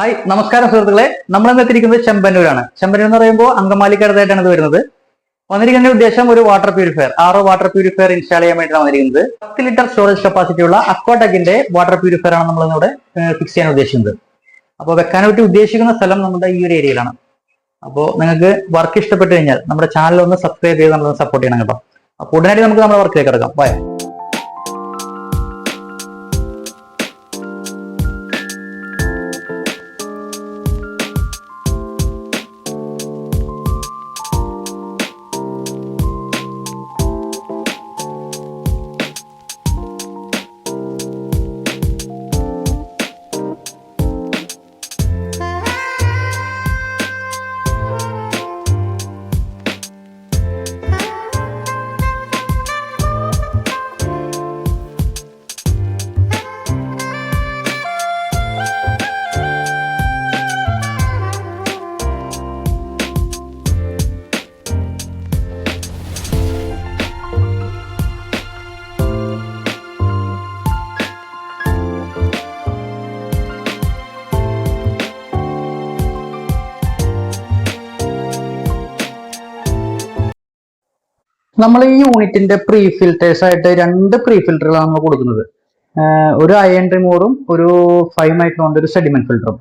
Hi നമസ്കാരം സുഹൃത്തുക്കളെ. നമ്മൾ എത്തിയിരിക്കുന്നത് ചെമ്പന്നൂരാണ്. ചെമ്പന്നൂർ എന്ന് പറയുമ്പോൾ അങ്കമാലിക്കടുത്തായിട്ടാണ് ഇത് വരുന്നത്. വന്നിരിക്കുന്ന ഉദ്ദേശം ഒരു water purifier R O water purifier install ചെയ്യാൻ വേണ്ടിയിട്ടാണ് വന്നിരിക്കുന്നത്. പത്ത് ലിറ്റർ സ്റ്റോറേജ് കപ്പാസിറ്റി ഉള്ള അക്വാടെക്കിന്റെ വാട്ടർ പ്യൂരിഫയർ ആണ് നമ്മൾ ഇവിടെ ഫിക്സ് ചെയ്യാൻ ഉദ്ദേശിക്കുന്നത്. അപ്പോൾ വെക്കാനായിട്ട് ഉദ്ദേശിക്കുന്ന സ്ഥലം നമ്മുടെ ഈ ഒരു ഏരിയയിലാണ് അപ്പോൾ നിങ്ങൾക്ക് വർക്ക് ഇഷ്ടപ്പെട്ടു കഴിഞ്ഞാൽ നമ്മുടെ ചാനൽ ഒന്ന് സബ്സ്ക്രൈബ് ചെയ്ത് നമ്മൾ സപ്പോർട്ട് ചെയ്യണം കേട്ടോ. അപ്പോൾ ഉടനടി നമുക്ക് നമ്മുടെ വർക്കിലേക്ക് കിടക്കാം. ബൈ നമ്മൾ ഈ യൂണിറ്റിന്റെ പ്രീ ഫിൽറ്റേഴ്സ് ആയിട്ട് രണ്ട് പ്രീ ഫിൽറ്ററുകളാണ് നമ്മൾ കൊടുക്കുന്നത് ഒരു അയൺ റിമൂവറും ഒരു ഫൈവ് മൈക്രോണിന്റെ ഒരു സെഡിമെന്റ് ഫിൽറ്ററും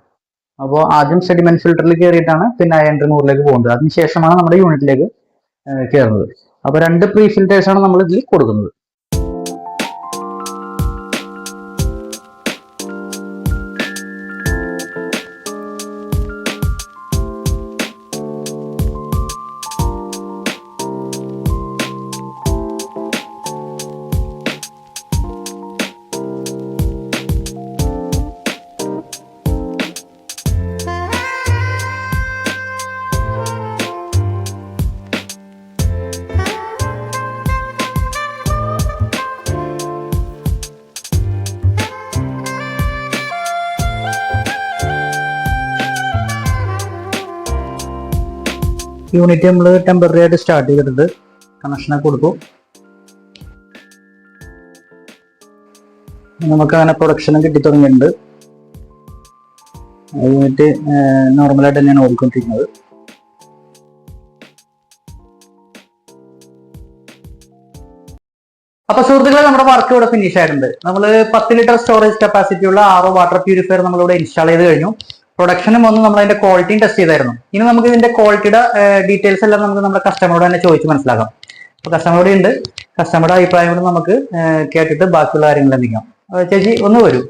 അപ്പോൾ ആദ്യം സെഡിമെന്റ് ഫിൽറ്ററിൽ കയറിയിട്ടാണ് പിന്നെ അയൺ റിമൂവറിലേക്ക് പോകുന്നത് അതിനുശേഷമാണ് നമ്മുടെ യൂണിറ്റിലേക്ക് കയറുന്നത് അപ്പോൾ രണ്ട് പ്രീ ഫിൽറ്റേഴ്സ് ആണ് നമ്മൾ ഇതിൽ കൊടുക്കുന്നത്. യൂണിറ്റ് നമ്മൾ ടെമ്പററി ആയിട്ട് സ്റ്റാർട്ട് ചെയ്തിട്ടുണ്ട്. കണക്ഷനൊക്കെ കൊടുക്കും നമുക്ക് അങ്ങനെ പ്രൊഡക്ഷനും കിട്ടി തുടങ്ങിയിട്ടുണ്ട്. യൂണിറ്റ് നോർമലായിട്ട് തന്നെയാണ് ഓടിക്കൊണ്ടിരിക്കുന്നത്. അപ്പൊ സുഹൃത്തുക്കളെ നമ്മുടെ വർക്ക് ഇവിടെ ഫിനിഷ് ആയിട്ടുണ്ട്. നമ്മൾ പത്ത് ലിറ്റർ സ്റ്റോറേജ് കപ്പാസിറ്റി ഉള്ള ആറോ വാട്ടർ പ്യൂരിഫയർ നമ്മളിവിടെ ഇൻസ്റ്റാൾ ചെയ്ത് കഴിഞ്ഞു. പ്രൊഡക്ഷനും വന്ന് നമ്മൾ അതിന്റെ ക്വാളിറ്റിയും ടെസ്റ്റ് ചെയ്തായിരുന്നു. ഇനി നമുക്ക് ഇതിന്റെ ക്വാളിറ്റിയുടെ ഡീറ്റെയിൽസ് എല്ലാം നമുക്ക് നമ്മുടെ കസ്റ്റമറോട് തന്നെ ചോദിച്ച് മനസ്സിലാക്കാം. അപ്പൊ കസ്റ്റമറോട് ഉണ്ട്. കസ്റ്റമറുടെ അഭിപ്രായം കൂടെ നമുക്ക് കേട്ടിട്ട് ബാക്കിയുള്ള കാര്യങ്ങൾ എന്തിക്കാം ചേച്ചി ഒന്ന് വരൂ.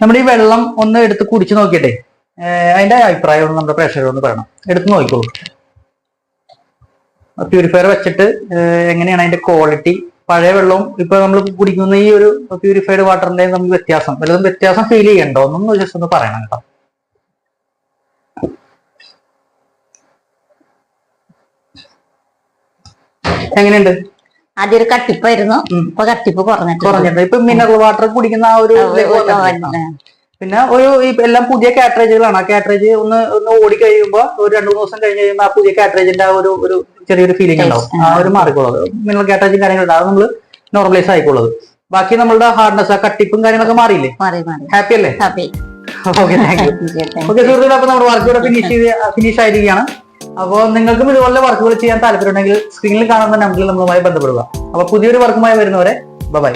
നമ്മുടെ ഈ വെള്ളം ഒന്ന് എടുത്ത് കുടിച്ചു നോക്കിയിട്ടെ അതിന്റെ അഭിപ്രായം ഒന്ന് നമ്മുടെ പ്രേക്ഷകരോട് പറയണം. എടുത്ത് നോക്കിക്കോളൂ. പ്യൂരിഫയർ വെച്ചിട്ട് എങ്ങനെയാണ് അതിന്റെ ക്വാളിറ്റി പഴയ വെള്ളവും ഇപ്പൊ നമ്മൾ കുടിക്കുന്ന ഈ ഒരു പ്യൂരിഫൈഡ് വാട്ടറിന്റെ നമുക്ക് വ്യത്യാസം വല്ലതും വ്യത്യാസം ഫീൽ ചെയ്യണ്ടോ എന്നൊന്ന് ജസ്റ്റ് ഒന്ന് പറയണം കേട്ടോ. എങ്ങനെയുണ്ട്? ആദ്യം ഒരു കട്ടിപ്പായിരുന്നു. ഇപ്പൊ കട്ടിപ്പ് കുറഞ്ഞിട്ടുണ്ട്. ഇപ്പൊ മിനറൽ വാട്ടർ കുടിക്കുന്ന ആ ഒരു പിന്നെ ഒരു എല്ലാം പുതിയ കാറ്ററേജുകളാണ് ആ കാറ്ററേജ് ഒന്ന് ഒന്ന് ഓടി കഴിയുമ്പോൾ ഒരു രണ്ടു മൂന്ന് ദിവസം കഴിഞ്ഞ് കഴിയുമ്പോൾ ആ പുതിയ കാറ്ററേജിന്റെ ആ ഒരു ഒരു ചെറിയൊരു ഫീലിംഗ് ഉണ്ടാവും. ആ ഒരു മാറിക്കുള്ളത് മിനറൽ കാറ്ററേജും കാര്യങ്ങളും അത് നമ്മൾ നോർമലൈസ് ആയിക്കോളത് ബാക്കി നമ്മളുടെ ഹാർഡ്നെസ് ആ കട്ടിപ്പും കാര്യങ്ങളൊക്കെ മാറിയില്ലേ? മാറി മാറി. ഹാപ്പി അല്ലേ? ഓക്കെ താങ്ക് യു ഓക്കെ സുഹൃത്തുക്കളെ അപ്പൊ നമ്മുടെ വർക്ക് ഇവിടെ ഫിനിഷ് ചെയ്ത് ഫിനിഷ് ആയിരിക്കുകയാണ്. അപ്പോൾ നിങ്ങൾക്കും ഇതുപോലെ വർക്കുകൾ ചെയ്യാൻ താല്പര്യമുണ്ടെങ്കിൽ സ്ക്രീനിൽ കാണുന്ന നമ്പറിൽ നമ്മളുമായി ബന്ധപ്പെടുക. അപ്പൊ പുതിയൊരു വർക്കുമായി വരുന്നവരെ ബൈ